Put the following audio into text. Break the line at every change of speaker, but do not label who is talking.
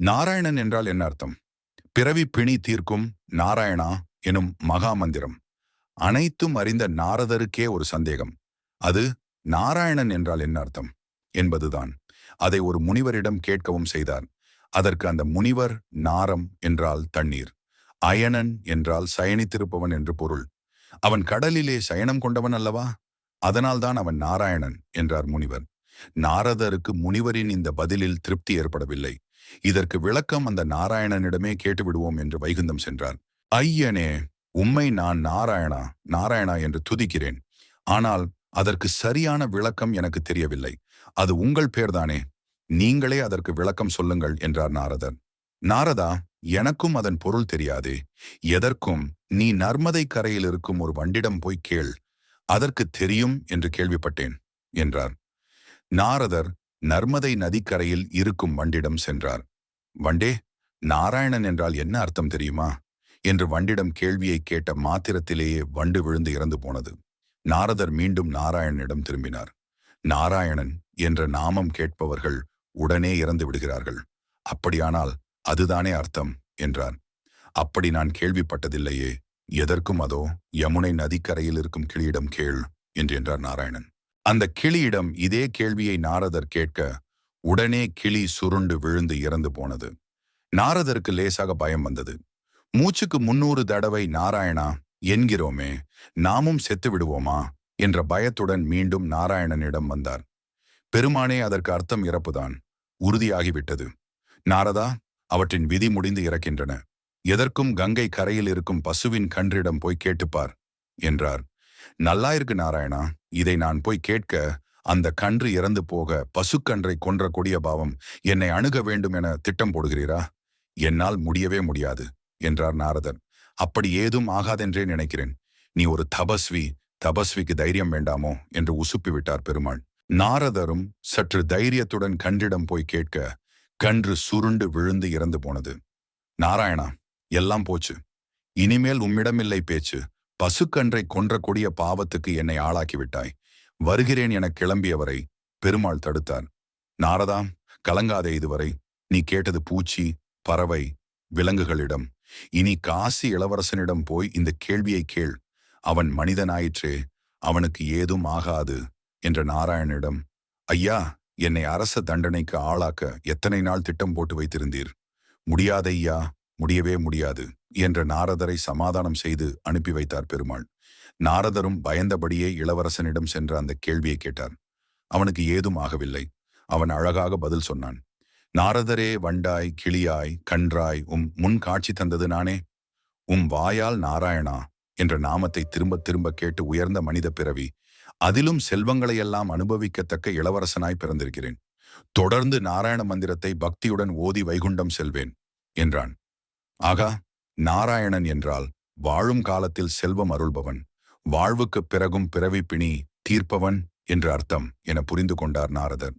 நாராயணன் என்றால் என்ன அர்த்தம்? பிறவி பிணி தீர்க்கும் நாராயணா எனும் மகாமந்திரம். அனைத்தும் அறிந்த நாரதருக்கே ஒரு சந்தேகம். அது நாராயணன் என்றால் என்ன அர்த்தம்? என்பதுதான். அதை ஒரு முனிவரிடம் கேட்கவும் செய்தார். அதற்கு அந்த முனிவர் நாரம் என்றால் தண்ணீர். அயனன் என்றால் சயனித்திருப்பவன் என்று பொருள். அவன் கடலிலே சயனம் கொண்டவன் அல்லவா? அதனால்தான் அவன் நாராயணன் என்றார் முனிவர். நாரதருக்கு முனிவரின் இந்த பதிலில் திருப்தி ஏற்படவில்லை. இதற்கு விளக்கம் அந்த நாராயணனிடமே கேட்டுவிடுவோம் என்று வைகுந்தம் சென்றார். ஐயனே உம்மை நான் நாராயணா நாராயணா என்று துதிக்கிறேன். ஆனால் அதற்கு சரியான விளக்கம் எனக்கு தெரியவில்லை. அது உங்கள் பேர்தானே? நீங்களே அதற்கு விளக்கம் சொல்லுங்கள் என்றார் நாரதர். நாரதா எனக்கும் அதன் பொருள் தெரியாதே. எதற்கும் நீ நர்மதை கரையில் இருக்கும் ஒரு வண்டிடம் போய் கேள். அதற்கு தெரியும் என்று கேள்விப்பட்டேன் என்றார். நாரதர் நர்மதை நதிக்கரையில் இருக்கும் வண்டிடம் சென்றார். வண்டே நாராயணன் என்றால் என்ன அர்த்தம் தெரியுமா? என்று வண்டிடம் கேள்வியை கேட்ட மாத்திரத்திலேயே வண்டு விழுந்து இறந்து போனது. நாரதர் மீண்டும் நாராயணனிடம் திரும்பினார். நாராயணன் என்ற நாமம் கேட்பவர்கள் உடனே இறந்து விடுகிறார்கள். அப்படியானால் அதுதானே அர்த்தம்? என்றார். அப்படி நான் கேள்விப்பட்டதில்லையே. எதற்கும் அதோ யமுனை நதிக்கரையில் இருக்கும் கிளியிடம் கேள் என்றார் நாராயணன். அந்த கிளியிடம் இதே கேள்வியை நாரதர் கேட்க உடனே கிளி சுருண்டு விழுந்து இறந்து போனது. நாரதருக்கு லேசாக பயம் வந்தது. மூச்சுக்கு முன்னூறு தடவை நாராயணா என்கிறோமே நாமும் செத்து விடுவோமா? என்ற பயத்துடன் மீண்டும் நாராயணனிடம் வந்தார். பெருமானே அதற்கு அர்த்தம் இறப்புதான். உறுதியாகிவிட்டது. நாரதா அவற்றின் விதி முடிந்து இறக்கின்றன. எதற்கும் கங்கை கரையில் இருக்கும் பசுவின் கன்றிடம் போய் கேட்டுப்பார் என்றார். நல்லா இருக்கு நாராயணா. இதை நான் போய் கேட்க அந்த கன்று இறந்து போக பசுக்கன்றை கொன்ற கொடிய பாவம் என்னை அணுக வேண்டும் என திட்டம் போடுகிறீரா? என்னால் முடியவே முடியாது என்றார் நாரதன். அப்படி ஏதும் ஆகாதென்றே நினைக்கிறேன். நீ ஒரு தபஸ்வி தபஸ்விக்கு தைரியம் வேண்டாமோ? என்று உசுப்பி விட்டார் பெருமாள். நாரதரும் சற்று தைரியத்துடன் கன்றிடம் போய் கேட்க கன்று சுருண்டு விழுந்து இறந்து போனது. நாராயணா எல்லாம் போச்சு. இனிமேல் உம்மிடமில்லை பேச்சு. பசுக்கன்றை கொன்ற கொடிய பாவத்துக்கு என்னை ஆளாக்கிவிட்டாய். வருகிறேன் என கிளம்பியவரை பெருமாள் தடுத்தார். நாரதா கலங்காதே இதுவரை. நீ கேட்டது பூச்சி பறவை விலங்குகளிடம். இனி காசி இளவரசனிடம் போய் இந்த கேள்வியை கேள். அவன் மனிதனாயிற்றே அவனுக்கு ஏதும் ஆகாது என்ற நாராயணனிடம் ஐயா என்னை அரச தண்டனைக்கு ஆளாக்க எத்தனை நாள் திட்டம் போட்டு வைத்திருந்தீர்? முடியாதையா முடியவே முடியாது என்ற நாரதரை சமாதானம் செய்து அனுப்பி வைத்தார் பெருமாள். நாரதரும் பயந்தபடியே இளவரசனிடம் சென்ற அந்த கேள்வியை கேட்டார். அவனுக்கு ஏதும் ஆகவில்லை. அவன் அழகாக பதில் சொன்னான். நாரதரே வண்டாய் கிளியாய் கன்றாய் உம் முன் காட்சி தந்தது நானே. உம் வாயால் நாராயணா என்ற நாமத்தை திரும்ப திரும்ப கேட்டு உயர்ந்த மனித பிறவி அதிலும் செல்வங்களையெல்லாம் அனுபவிக்கத்தக்க இளவரசனாய் பிறந்திருக்கிறேன். தொடர்ந்து நாராயண மந்திரத்தை பக்தியுடன் ஓதி வைகுண்டம் செல்வேன் என்றான். ஆகா நாராயணன் என்றால் வாழும் காலத்தில் செல்வம் அருள்பவன் வாழ்வுக்குப் பிறகும் பிறவி பிணி தீர்ப்பவன் என்று அர்த்தம் என புரிந்து கொண்டார் நாரதர்.